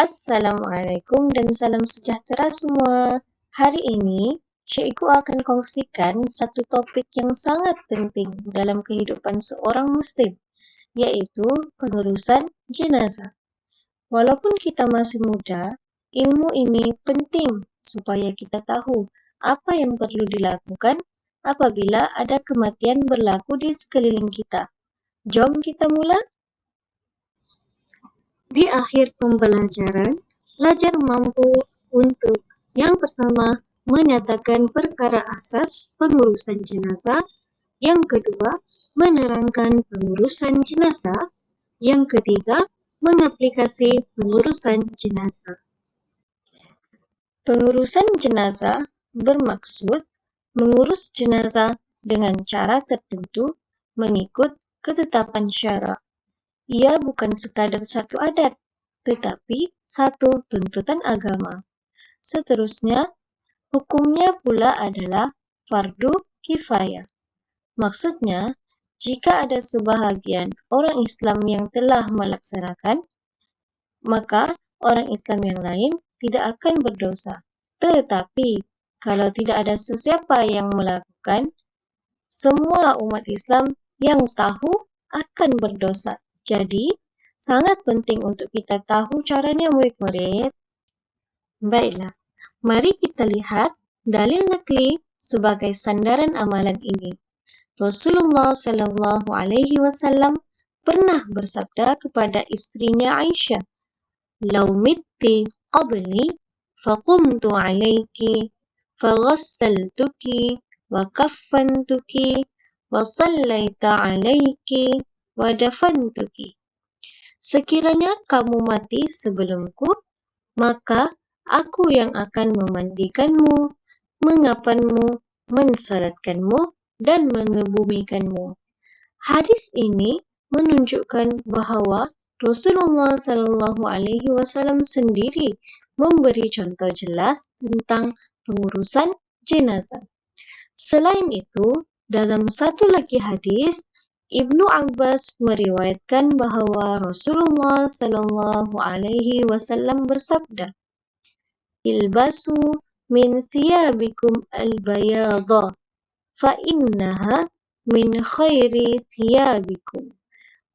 Assalamualaikum dan salam sejahtera semua. Hari ini, cikgu akan kongsikan satu topik yang sangat penting dalam kehidupan seorang Muslim, iaitu pengurusan jenazah. Walaupun kita masih muda, ilmu ini penting supaya kita tahu apa yang perlu dilakukan apabila ada kematian berlaku di sekeliling kita. Jom kita mula. Di akhir pembelajaran, pelajar mampu untuk yang pertama menyatakan perkara asas pengurusan jenazah, yang kedua menerangkan pengurusan jenazah, yang ketiga mengaplikasi pengurusan jenazah. Pengurusan jenazah bermaksud mengurus jenazah dengan cara tertentu mengikut ketetapan syarak ia bukan sekadar satu adat, tetapi satu tuntutan agama. Seterusnya, hukumnya pula adalah fardu kifayah. Maksudnya, jika ada sebahagian orang Islam yang telah melaksanakan, maka orang Islam yang lain tidak akan berdosa. Tetapi, kalau tidak ada sesiapa yang melakukan, semua umat Islam yang tahu akan berdosa. Jadi, sangat penting untuk kita tahu caranya murid-murid. Baiklah, mari kita lihat dalil nakli sebagai sandaran amalan ini. Rasulullah sallallahu alaihi wasallam pernah bersabda kepada istrinya Aisyah, "Lau mitti qabli faqumtu 'alayki faghassaltuki wa kaffantuki wa sallaita 'alayki wadafantuki. Sekiranya kamu mati sebelumku, maka aku yang akan memandikanmu, mengapanmu, mensalatkanmu dan mengebumikanmu. Hadis ini menunjukkan bahawa Rasulullah sallallahu alaihi wasallam sendiri memberi contoh jelas tentang pengurusan jenazah. Selain itu, dalam satu lagi hadis, Ibnu Abbas meriwayatkan bahawa Rasulullah sallallahu alaihi wasallam bersabda, "Ilbasu min thiyabikum al-bayadha fa innaha min khairi thiyabikum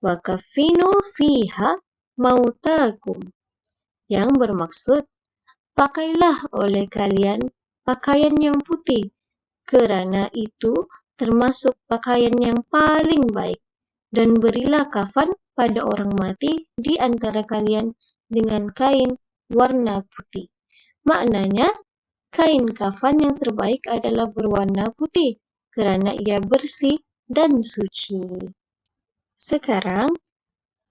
wa kafinu fiha mautakum." Yang bermaksud, pakailah oleh kalian pakaian yang putih kerana itu termasuk pakaian yang paling baik dan berilah kafan pada orang mati di antara kalian dengan kain warna putih. Maknanya, kain kafan yang terbaik adalah berwarna putih kerana ia bersih dan suci. Sekarang,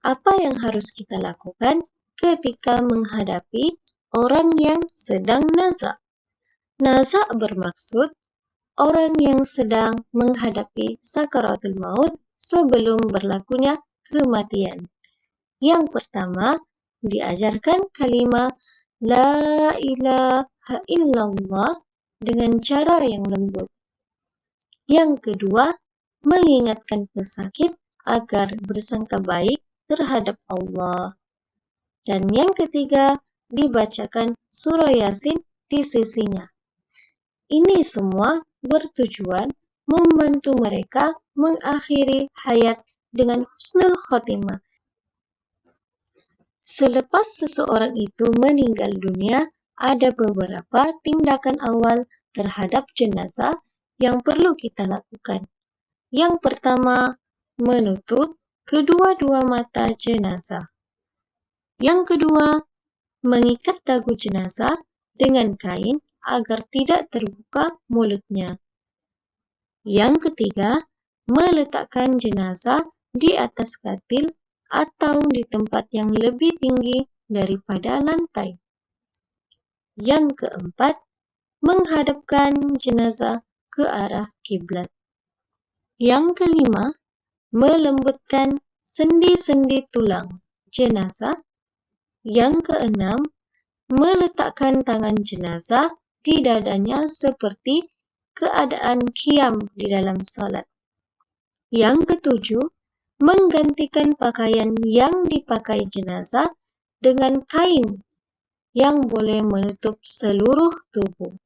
apa yang harus kita lakukan ketika menghadapi orang yang sedang nazak? Nazak bermaksud orang yang sedang menghadapi sakaratul maut sebelum berlakunya kematian. Yang pertama, diajarkan kalimah La ilaha illallah dengan cara yang lembut. Yang kedua, mengingatkan pesakit agar bersangka baik terhadap Allah. Dan yang ketiga, dibacakan surah Yasin di sisinya. Ini semua bertujuan membantu mereka mengakhiri hayat dengan husnul khotimah. Selepas seseorang itu meninggal dunia, ada beberapa tindakan awal terhadap jenazah yang perlu kita lakukan. Yang pertama, menutup kedua-dua mata jenazah. Yang kedua, mengikat dagu jenazah dengan kain agar tidak terbuka mulutnya. Yang ketiga, meletakkan jenazah di atas katil atau di tempat yang lebih tinggi daripada lantai. Yang keempat, menghadapkan jenazah ke arah kiblat. Yang kelima, melembutkan sendi-sendi tulang jenazah. Yang keenam, meletakkan tangan jenazah di dadanya seperti keadaan kiam di dalam solat. Yang ketujuh, menggantikan pakaian yang dipakai jenazah dengan kain yang boleh menutup seluruh tubuh.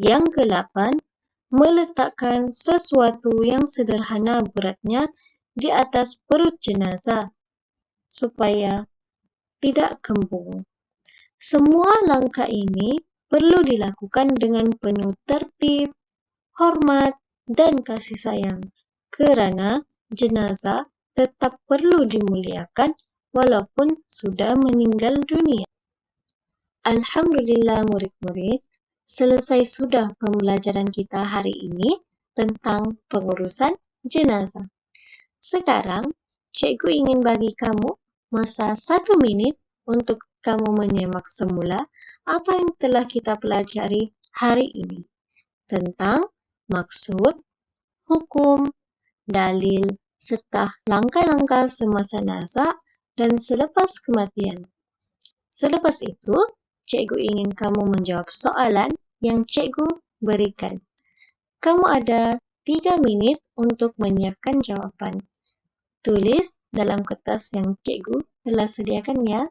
Yang kedelapan, meletakkan sesuatu yang sederhana beratnya di atas perut jenazah supaya tidak kembung. Semua langkah ini perlu dilakukan dengan penuh tertib, hormat dan kasih sayang kerana jenazah tetap perlu dimuliakan walaupun sudah meninggal dunia. Alhamdulillah murid-murid, selesai sudah pembelajaran kita hari ini tentang pengurusan jenazah. Sekarang, cikgu ingin bagi kamu masa satu minit untuk kamu menyemak semula apa yang telah kita pelajari hari ini tentang maksud, hukum, dalil serta langkah-langkah semasa nazak dan selepas kematian. Selepas itu, cikgu ingin kamu menjawab soalan yang cikgu berikan. Kamu ada tiga minit untuk menyiapkan jawapan. Tulis dalam kertas yang cikgu telah sediakan ya.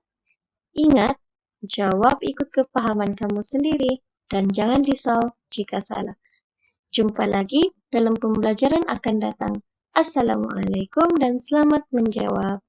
Ingat, jawab ikut kefahaman kamu sendiri dan jangan risau jika salah. Jumpa lagi dalam pembelajaran akan datang. Assalamualaikum dan selamat menjawab.